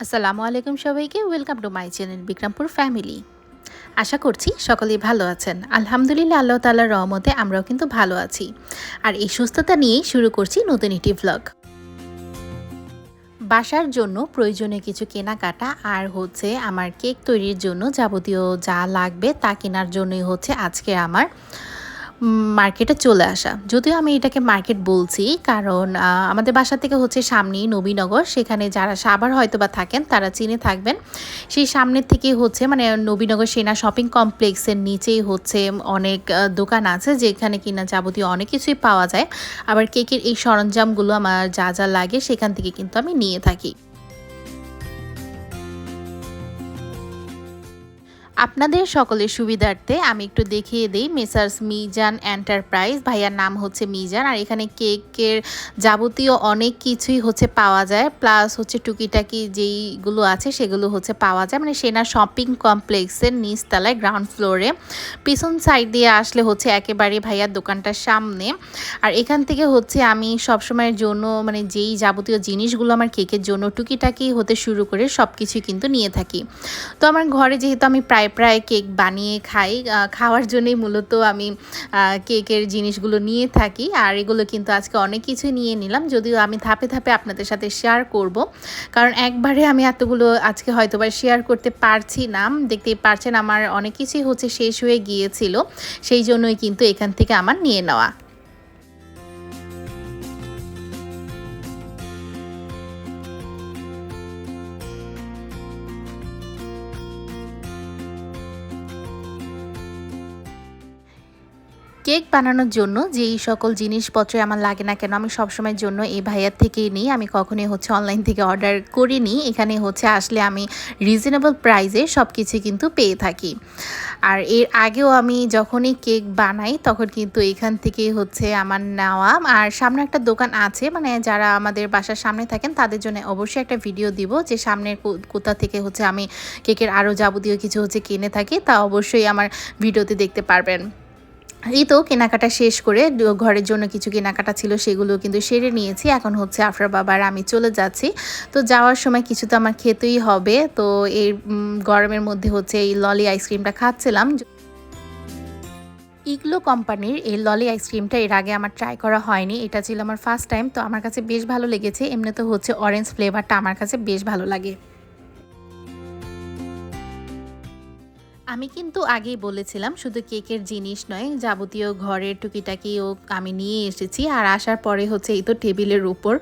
আসসালামু আলাইকুম সবাইকে welcome to my channel Bikrampur family আশা করছি সকলেই ভালো আছেন। আলহামদুলিল্লাহ, আল্লাহ তাল্লাহর রহমতে আমরাও কিন্তু ভালো আছি। আর এই সুস্থতা নিয়েই শুরু করছি নতুন একটি ভ্লগ বাসার জন্য প্রয়োজনীয় কিছু কেনাকাটা আর হচ্ছে আমার কেক তৈরির জন্য যাবতীয় যা লাগবে তা কেনার জন্যই হচ্ছে আজকে আমার মার্কেটে চলে আসা। যদিও আমি এটাকে মার্কেট বলছি, কারণ আমাদের বাসা থেকে হচ্ছে সামনেই নবীনগর। সেখানে যারা সাবার হয়তো বা থাকেন, তারা চিনে থাকবেন। সেই সামনের থেকে হচ্ছে মানে নবীনগর সেনা শপিং কমপ্লেক্সের নিচেই হচ্ছে অনেক দোকান আছে, যেখানে কিনা যাবতীয় অনেক কিছুই পাওয়া যায়। আবার কেকের এই সরঞ্জামগুলো আমার যা যা লাগে, সেখান থেকে কিন্তু আমি নিয়ে থাকি। আপনাদের সকলের সুবিধার্থে আমি একটু দেখিয়ে দিই মেসার্স মিজান এন্টারপ্রাইজ। ভাইয়ার নাম হচ্ছে মিজান আর এখানে কেকের যাবতীয় অনেক কিছুই হচ্ছে পাওয়া যায়। প্লাস হচ্ছে টুকিটাকি যেইগুলো আছে সেগুলো হচ্ছে পাওয়া যায়। মানে সেনা শপিং কমপ্লেক্সের নিচতলায়, গ্রাউন্ড ফ্লোরে। পিছন সাইড দিয়ে আসলে হচ্ছে একেবারে ভাইয়ার দোকানটার সামনে। আর এখান থেকে হচ্ছে আমি সবসময়ের জন্য মানে যেই যাবতীয় জিনিসগুলো আমার কেকের জন্য টুকিটাকি হতে শুরু করে সব কিছুই কিন্তু নিয়ে থাকি। তো আমার ঘরে যেহেতু আমি প্রায় প্রায় প্রায় কেক বানিয়ে খাই। খাওয়ার জন্যই মূলত আমি কেকের জিনিসগুলো নিয়ে থাকি। আর এগুলো কিন্তু আজকে অনেক কিছু নিয়ে নিলাম। যদিও আমি ধাপে ধাপে আপনাদের সাথে শেয়ার করব। কারণ একবারে আমি এতগুলো আজকে হয়তো বা শেয়ার করতে পারছি না। দেখতেই পারছেন আমার অনেক কিছুই হচ্ছে শেষ হয়ে গিয়েছিল। সেই জন্যই কিন্তু এখান থেকে আমার নিয়ে নেওয়া। কেক বানানোর জন্য যেই সকল জিনিসপত্র আমার লাগে না কেন, আমি সবসময়ের জন্য এই ভাইয়ার থেকেই নিই। আমি কখনোই হচ্ছে অনলাইন থেকে অর্ডার করিনি। এখানে হচ্ছে আসলে আমি রিজনেবল প্রাইসে সব কিছু কিন্তু পেয়ে থাকি। আর এর আগেও আমি যখনই কেক বানাই, তখন কিন্তু এখান থেকেই হচ্ছে আমার নেওয়া। আর সামনে একটা দোকান আছে মানে যারা আমাদের বাসার সামনে থাকেন, তাদের জন্য অবশ্যই একটা ভিডিও দিব যে সামনের কোথা থেকে হচ্ছে আমি কেকের আরও যাবতীয় কিছু হচ্ছে কিনে থাকি, তা অবশ্যই আমার ভিডিওতে দেখতে পারবেন। এই তো কেনাকাটা শেষ করে ঘরের জন্য কিছু কেনাকাটা ছিল, সেগুলো কিন্তু সেরে নিয়েছি। এখন হচ্ছে আফরা বাবার আমি চলে যাচ্ছি। তো যাওয়ার সময় কিছু তো আমার খেতেই হবে। তো এই গরমের মধ্যে হচ্ছে এই ললি আইসক্রিমটা খাচ্ছিলাম। ইগলো কোম্পানির এই ললি আইসক্রিমটা এর আগে আমার ট্রাই করা হয়নি। এটা ছিল আমার ফার্স্ট টাইম তো আমার কাছে বেশ ভালো লেগেছে। এমনিতে হচ্ছে অরেঞ্জ ফ্লেভারটা আমার কাছে বেশ ভালো লাগে। আমি কিন্তু আগেই বলেছিলাম, শুধু কেকের জিনিস নয়, যাবতীয় ঘরের টুকিটাকিও আমি নিয়ে এসেছি। আর আসার পরে হচ্ছে এই তো টেবিলের উপর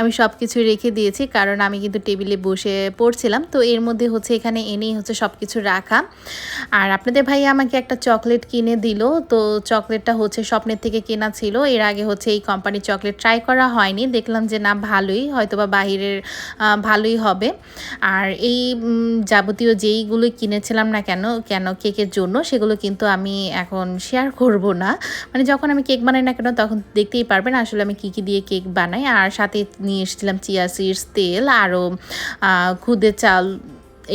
আমি সব কিছু রেখে দিয়েছি, কারণ আমি কিন্তু টেবিলে বসে পড়ছিলাম। তো এর মধ্যে হচ্ছে এখানে এনেই হচ্ছে সব কিছু রাখা। আর আপনাদের ভাই আমাকে একটা চকলেট কিনে দিল। তো চকলেটটা হচ্ছে স্বপ্নের থেকে কেনা ছিল। এর আগে হচ্ছে এই কোম্পানির চকলেট ট্রাই করা হয়নি। দেখলাম যে না, ভালোই হয়তো বা বাহিরের ভালোই হবে। আর এই যাবতীয় যেইগুলো কিনেছিলাম না কেন কেন কেকের জন্য সেগুলো কিন্তু আমি এখন শেয়ার করব না। মানে যখন আমি কেক বানাই না কেন তখন দেখতেই পারবেন আসলে আমি কী কী দিয়ে কেক বানাই। আর সাথে নিয়ে এসেছিলাম চিয়া সিডস, তেল, আরও খুদে চাল,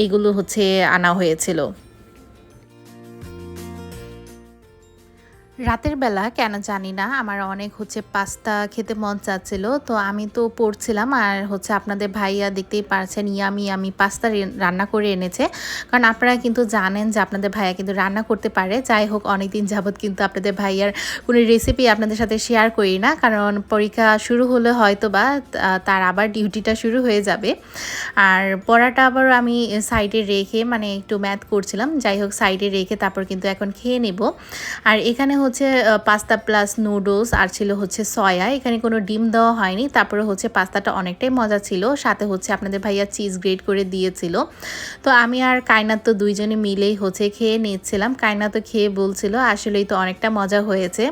এইগুলো হচ্ছে আনা হয়েছিল। রাতের বেলা, কেন জানি না, আমার অনেক হচ্ছে পাস্তা খেতে মন চাচ্ছিল। তো আমি তো পড়ছিলাম আর হচ্ছে আপনাদের ভাইয়া দেখতেই পারছেন, ইয়ামি আমি পাস্তা রান্না করে এনেছে। কারণ আপনারা কিন্তু জানেন যে আপনাদের ভাইয়া কিন্তু রান্না করতে পারে। যাই হোক অনেক দিন যাবৎ কিন্তু আপনাদের ভাইয়ার কোনো রেসিপি আপনাদের সাথে শেয়ার করি না। কারণ পরীক্ষা শুরু হলে হয়তো বা তার আবার ডিউটিটা শুরু হয়ে যাবে। আর পড়াটা আবার আমি সাইডে রেখে মানে একটু ম্যাথ করছিলাম। যাই হোক সাইডে রেখে তারপর কিন্তু এখন খেয়ে নেব। আর এখানে হচ্ছে পাস্তা প্লাস নুডলস আর ছিল হচ্ছে সয়া এখানে কোনো ডিম দেওয়া হয়নি। তারপরে হচ্ছে পাস্তাটা অনেকটাই মজা ছিল। সাথে হচ্ছে আপনাদের ভাইয়া চিজ গ্রেড করে দিয়েছিল। তো আমি আর কায়নাত তো দুইজনে মিলেই হচ্ছে খেয়ে নিচ্ছিলাম। কায়না তো খেয়ে বলছিল, আসলেই তো অনেকটা মজা হয়েছে।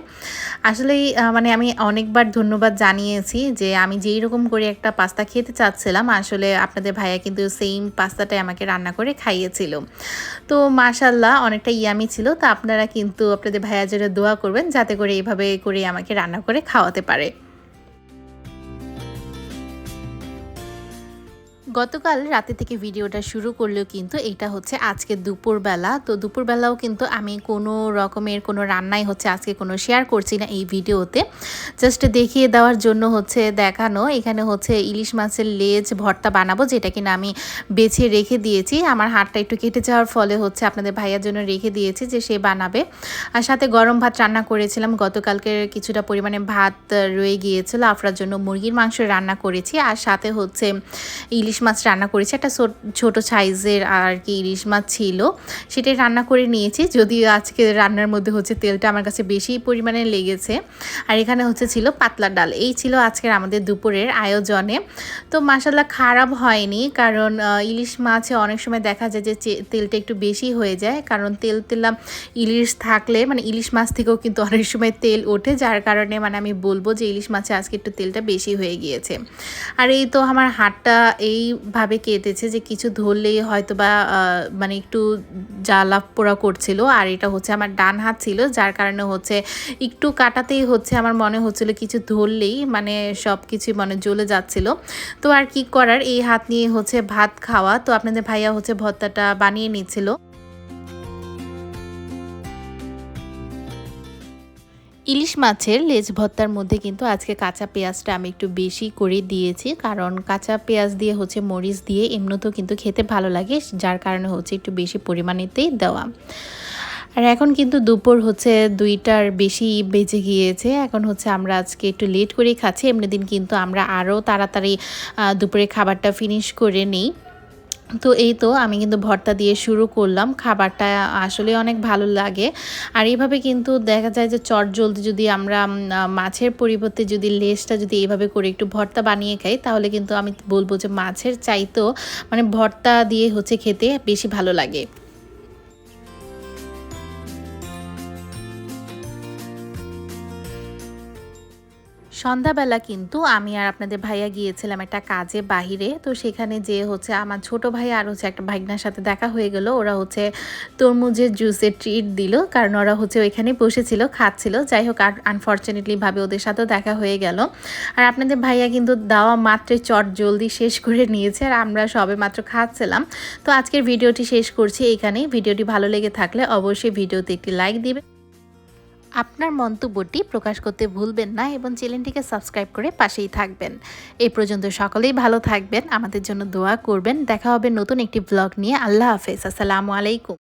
আসলেই মানে আমি অনেকবার ধন্যবাদ জানিয়েছি যে আমি যেই রকম করে একটা পাস্তা খেতে চাচ্ছিলাম, আসলে আপনাদের ভাইয়া কিন্তু সেম পাস্তাটাই আমাকে রান্না করে খাইয়েছিল। তো মাশাল্লাহ অনেকটা ইয়ামি ছিল। তো আপনারা কিন্তু, আপনাদের ভাইয়া জন্য দোয়া করবেন যাতে করে এইভাবে করে আমাকে রান্না করে খাওয়াতে পারে। গতকাল রাতে থেকে ভিডিওটা শুরু করলেও কিন্তু এটা হচ্ছে আজকে দুপুরবেলা। তো দুপুরবেলাও কিন্তু আমি কোনো রকমের কোনো রান্নাই হচ্ছে আজকে কোনো শেয়ার করছি না এই ভিডিওতে। জাস্ট দেখিয়ে দেওয়ার জন্য হচ্ছে দেখানো। এখানে হচ্ছে ইলিশ মাছের লেজ ভর্তা বানাবো, যেটা কিনা আমি বেছে রেখে দিয়েছি। আমার হাতটা একটু কেটে যাওয়ার ফলে হচ্ছে আপনাদের ভাইয়ার জন্য রেখে দিয়েছি যে সে বানাবে। আর সাথে গরম ভাত রান্না করেছিলাম। গতকালকে কিছুটা পরিমাণে ভাত রয়ে গিয়েছিল। আফরার জন্য মুরগির মাংস রান্না করেছি। আর সাথে হচ্ছে ইলিশ মাছ রান্না করেছি। একটা ছোট সাইজের আর কি ইলিশ মাছ ছিল। সেটাই রান্না করে নিয়েছি। যদিও আজকে রান্নার মধ্যে হচ্ছে তেলটা আমার কাছে বেশি পরিমাণে লেগেছে। আর এখানে হচ্ছে ছিল পাতলা ডাল। এই ছিল আজকের আমাদের দুপুরের আয়োজনে। তো মাসাল্লাহ খারাপ হয়নি কারণ ইলিশ মাছে অনেক সময় দেখা যায় যে তেলটা একটু বেশি হয়ে যায়। কারণ তেল তেলাম ইলিশ থাকলে মানে ইলিশ মাছ থেকেও কিন্তু অনেক সময় তেল ওঠে। যার কারণে মানে আমি বলব যে ইলিশ মাছে আজকে একটু তেলটা বেশি হয়ে গিয়েছে। আর এই তো আমার হাতটা এই এইভাবে কেটেছে যে কিছু ধরলেই হয়তো বা মানে একটু জ্বালা পোড়া করছিল। আর এটা হচ্ছে আমার ডান হাত ছিল, যার কারণে হচ্ছে একটু কাটাতেই হচ্ছে। আমার মনে হচ্ছিল কিছু ধরলেই মানে সব কিছু মানে জ্বলে যাচ্ছিল। তো আর কি করার? এই হাত নিয়ে হচ্ছে ভাত খাওয়া। তো আপনাদের ভাইয়া হচ্ছে ভত্তাটা বানিয়ে নিচ্ছিল। ইলিশ মাছের লেজ ভর্তার মধ্যে কিন্তু আজকে কাঁচা পেঁয়াজটা আমি একটু বেশি করে দিয়েছি, কারণ কাঁচা পেঁয়াজ দিয়ে হচ্ছে মরিচ দিয়ে এমনিতেও কিন্তু খেতে ভালো লাগে, যার কারণে হচ্ছে একটু বেশি পরিমাণেতেই দেওয়া। আর এখন কিন্তু দুপুর হচ্ছে দুইটার বেশি বেজে গিয়েছে, এখন হচ্ছে আমরা আজকে একটু লেট করেই খাচ্ছি, এমনি দিন কিন্তু আমরা আরও তাড়াতাড়ি দুপুরে খাবারটা ফিনিশ করে নিই। তো এই তো আমি কিন্তু ভর্তা দিয়ে শুরু করলাম। খাবারটা আসলে অনেক ভালো লাগে। আর এইভাবে কিন্তু দেখা যায় যে চট জলদি যদি আমরা মাছের পরিবর্তে যদি লেসটা যদি এইভাবে করে একটু ভর্তা বানিয়ে খাই, তাহলে কিন্তু আমি বলব যে মাছের চাইতেও মানে ভর্তা দিয়ে হচ্ছে খেতে বেশি ভালো লাগে। সন্ধ্যাবেলা কিন্তু আমি আর আপনাদের ভাইয়া গিয়েছিলাম একটা কাজে বাহিরে। তো সেখানে যে হচ্ছে আমার ছোট ভাই আর হচ্ছে একটা ভাইগনার সাথে দেখা হয়ে গেল। ওরা হচ্ছে তরমুজের জুসের ট্রিট দিল, কারণ ওরা হচ্ছে ওইখানে বসেছিল, খাচ্ছিল। যাই হোক, আর আনফর্চুনেটলি ওদের সাথেও দেখা হয়ে গেল। আর আপনাদের ভাইয়া কিন্তু দাওয়া মাত্রে চট জলদি শেষ করে নিয়েছে, আর আমরা সবে মাত্র খাচ্ছিলাম। তো আজকের ভিডিওটি শেষ করছি এখানেই। ভিডিওটি ভালো লেগে থাকলে অবশ্যই ভিডিওতে একটি লাইক দিবে। আপনার মন্তব্যটি প্রকাশ করতে ভুলবেন না এবং চ্যানেলটিকে সাবস্ক্রাইব করে পাশেই থাকবেন। এই পর্যন্ত সকলেই ভালো থাকবেন। আমাদের জন্য দোয়া করবেন। দেখা হবে নতুন একটি ব্লগ নিয়ে। আল্লাহ হাফেজ। আসসালামু আলাইকুম।